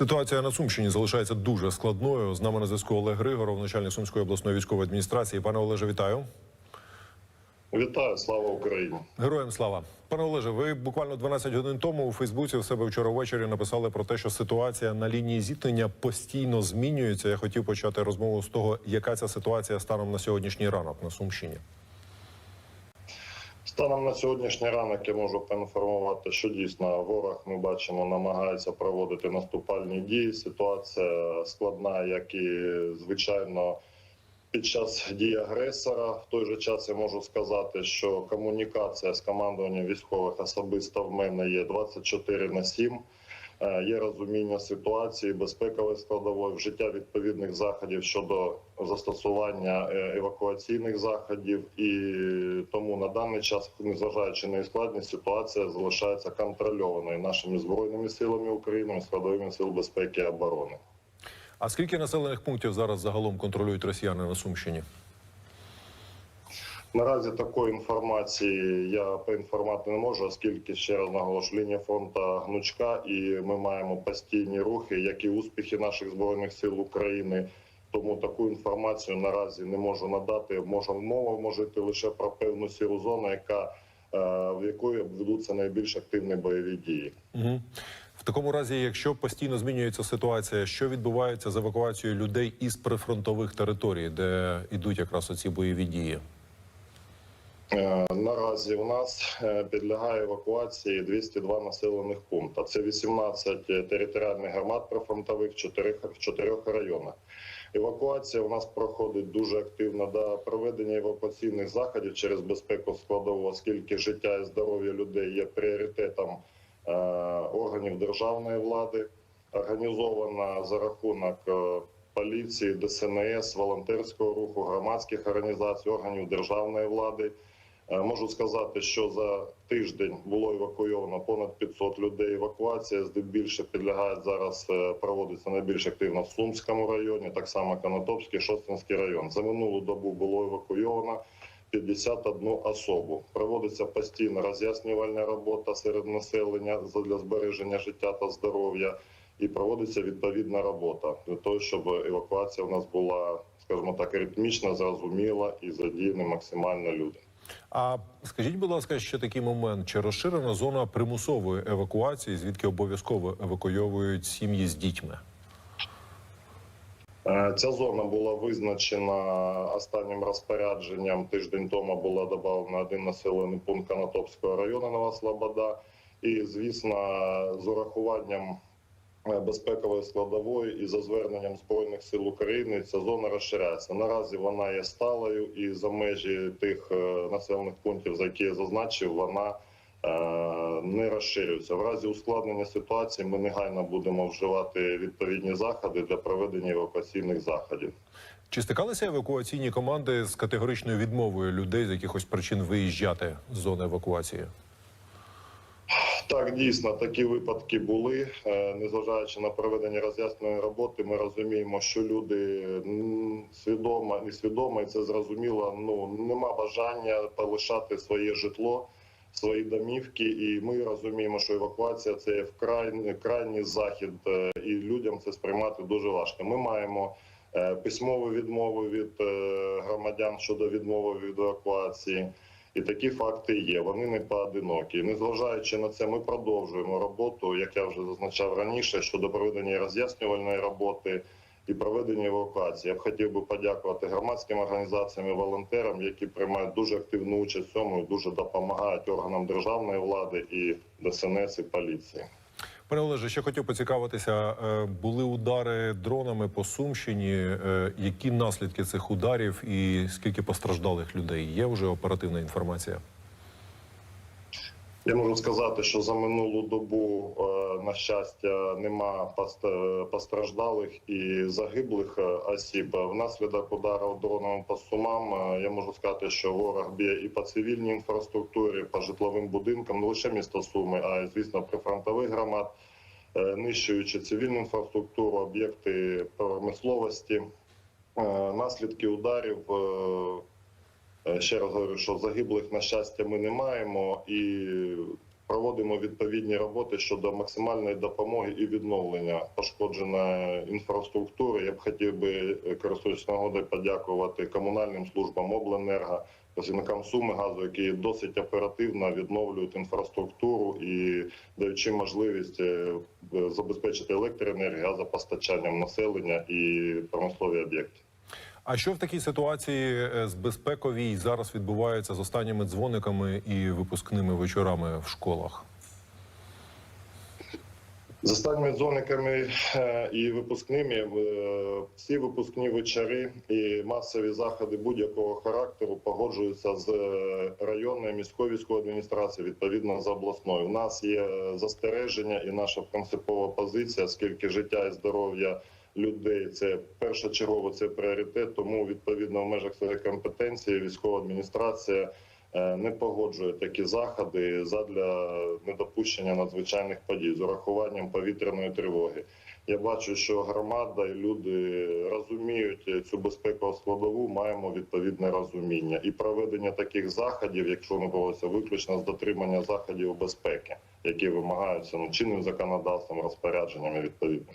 Ситуація на Сумщині залишається дуже складною. З нами на зв'язку Олег Григоров, начальник Сумської обласної військової адміністрації. Пане Олеже, вітаю. Вітаю, слава Україні. Героям слава. Пане Олеже, ви буквально 12 годин тому у Фейсбуці в себе вчора ввечері написали про те, що ситуація на лінії зіткнення постійно змінюється. Я хотів почати розмову з того, яка ця ситуація станом на сьогоднішній ранок на Сумщині. Станом на сьогоднішній ранок я можу поінформувати, що дійсно ворог ми бачимо намагається проводити наступальні дії. Ситуація складна, як і звичайно. Під час дій агресора в той же час я можу сказати, що комунікація з командуванням військових особисто в мене є 24 на 7. Е, Є розуміння ситуації, безпекової складової, вжиття відповідних заходів щодо застосування е, евакуаційних заходів, і тому на даний час, незважаючи на її складність, ситуація залишається контрольованою нашими збройними силами України, складовими сил безпеки і оборони. А скільки населених пунктів зараз загалом контролюють росіяни на Сумщині? Наразі такої інформації я поінформувати не можу, оскільки ще раз наголошую, лінія фронту гнучка, і ми маємо постійні рухи, як і успіхи наших збройних сил України. Тому таку інформацію наразі не можу надати. Можу мова може йти лише про певну сіру зону, яка е, в якої ведуться найбільш активні бойові дії. Угу. В такому разі, якщо постійно змінюється ситуація, що відбувається з евакуацією людей із прифронтових територій, де йдуть якраз оці бойові дії? Е, Наразі у нас е, підлягає евакуації 202 населених пункти. Це 18 територіальних громад прифронтових в чотирьох, в чотирьох районах. Евакуація у нас проходить дуже активно до проведення евакуаційних заходів через безпеку складову, оскільки життя і здоров'я людей є пріоритетом е, органів державної влади, організована за рахунок поліції, ДСНС, волонтерського руху, громадських організацій, органів державної влади. Е, Можу сказати, що за тиждень було евакуйовано понад 500 людей. Евакуація здебільше підлягає зараз. е, Проводиться найбільш активно в Сумському районі, так само Конотопський, Шостинський район. За минулу добу було евакуйовано 51 особу. Проводиться постійна роз'яснювальна робота серед населення для збереження життя та здоров'я, і проводиться відповідна робота для того, щоб евакуація у нас була, скажімо так, ритмічна, зрозуміла і задіяні максимально люди. А скажіть, будь ласка, ще такий момент: чи розширена зона примусової евакуації, звідки обов'язково евакуйовують сім'ї з дітьми? Е, Ця зона була визначена останнім розпорядженням. Тиждень тому була додана один населений пункт Канатопського району Нова Слобода. І, звісно, з урахуванням безпекової складової і за зверненням збройних сил України ця зона розширяється. Наразі вона є сталою, і за межі тих е, населених пунктів, за які я зазначив, вона е, не розширюється. В разі ускладнення ситуації ми негайно будемо вживати відповідні заходи для проведення евакуаційних заходів. Чи стикалися евакуаційні команди з категоричною відмовою людей з якихось причин виїжджати з зони евакуації? Так, дійсно, такі випадки були. Е, Незважаючи на проведення роз'ясненої роботи, ми розуміємо, що люди свідомо, несвідомо, і це зрозуміло. Ну нема бажання полишати своє житло, свої домівки, і ми розуміємо, що евакуація це є вкрай крайній захід, е, і людям це сприймати дуже важко. Ми маємо е, письмову відмову від громадян щодо відмови від евакуації. І такі факти є. Вони не поодинокі. Незважаючи на це, ми продовжуємо роботу, як я вже зазначав раніше, щодо проведення роз'яснювальної роботи і проведення евакуації. Я б хотів би подякувати громадським організаціям і волонтерам, які приймають дуже активну участь в цьому і дуже допомагають органам державної влади і ДСНС і поліції. Пане Олеже, ще хотів поцікавитися. е, Були удари дронами по Сумщині. Е, Які наслідки цих ударів і скільки постраждалих людей? Є вже оперативна інформація? Я можу сказати, що за минулу добу, е, на щастя, нема е, постраждалих і загиблих е, осіб. Внаслідок удару дроном по сумам я можу сказати, що ворог б'є і по цивільній інфраструктурі, по житловим будинкам, не лише місто Суми, а й звісно прифронтових громад, нищуючи цивільну інфраструктуру, об'єкти промисловості. Наслідки ударів Ще раз говорю, що загиблих на щастя ми не маємо, і проводимо відповідні роботи щодо максимальної допомоги і відновлення пошкодженої інфраструктури. Я б хотів би, е, користуючись нагодою, подякувати комунальним службам обленерго, працівникам суми газу, які досить оперативно відновлюють інфраструктуру і даючи можливість е, е, забезпечити електроенергію, газопостачанням населення і промислові об'єкти. А що в такій ситуації е, з безпековій зараз відбувається з останніми дзвониками і випускними вечорами в школах? З останніми дзвониками е, і випускними е, всі випускні вечори і масові заходи будь-якого характеру погоджуються з районною міською військовою адміністрацією, відповідно з обласною. У нас є застереження і наша принципова позиція, оскільки життя і здоров'я людей це першочергово це пріоритет. Тому відповідно в межах своєї компетенції військова адміністрація е, не погоджує такі заходи задля недопущення надзвичайних подій з урахуванням повітряної тривоги. Я бачу, що громада і люди розуміють цю безпекову складову. Маємо відповідне розуміння і проведення таких заходів, якщо не булося виключно з дотримання заходів безпеки, які вимагаються ну, чинним законодавством, розпорядженнями відповідно.